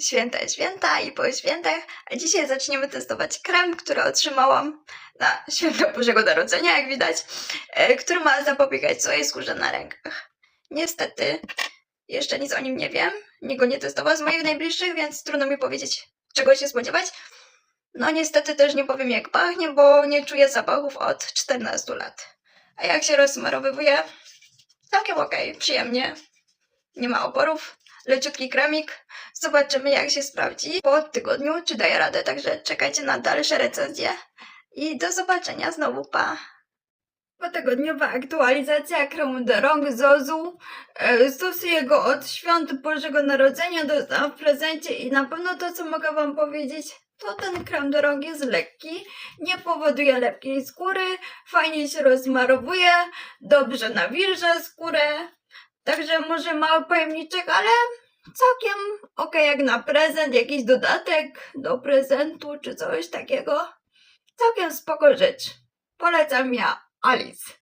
święta, święta i po świętach, a dzisiaj zaczniemy testować krem, który otrzymałam na święto Bożego Narodzenia, jak widać, e, który ma zapobiegać swojej skórze na rękach. Niestety, jeszcze nic o nim nie wiem, nikt go nie testował z moich najbliższych, więc trudno mi powiedzieć, czego się spodziewać. No niestety też nie powiem jak pachnie, bo nie czuję zapachów od 14 lat. A jak się rozsmarowywuje, całkiem okej, przyjemnie. Nie ma oporów, leciutki kremik. Zobaczymy jak się sprawdzi po tygodniu, czy daje radę. Także czekajcie na dalsze recenzje i do zobaczenia znowu, pa! Potygodniowa aktualizacja kremu do rąk Zozu. E, stosuję go od świąt Bożego Narodzenia, dostałam w prezencie i na pewno to, co mogę wam powiedzieć, to ten krem do rąk jest lekki, nie powoduje lepkiej skóry, fajnie się rozmarowuje, dobrze nawilża skórę. Także może mały pojemniczek, ale całkiem okej jak na prezent, jakiś dodatek do prezentu czy coś takiego. Całkiem spoko rzecz. Polecam ja, Alice.